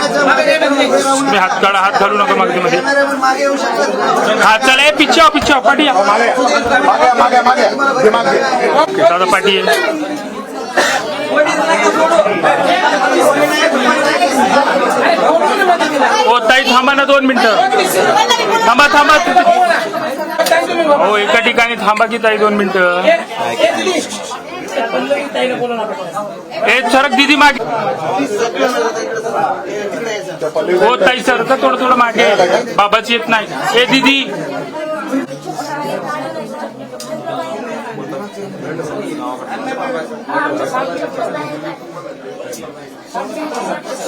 तुम्ही हात काढा हात घालू नका मध्ये मागे शकतात हात चला ए, पिच्छा हो, पिच्छा हो, पाठी या. मागे मागे मागे ते मागे. दादा पाठी आहे हो ताई थांबा ना दोन मिनिटं. थांबा थांबा हो एका ठिकाणी थांबा की ताई दोन मिनिटं. ए सरक दिदी मागे. हो ताई सर का थोडं थोडं मागे. बाबाची येत नाही. ए दिदी. पल्लवी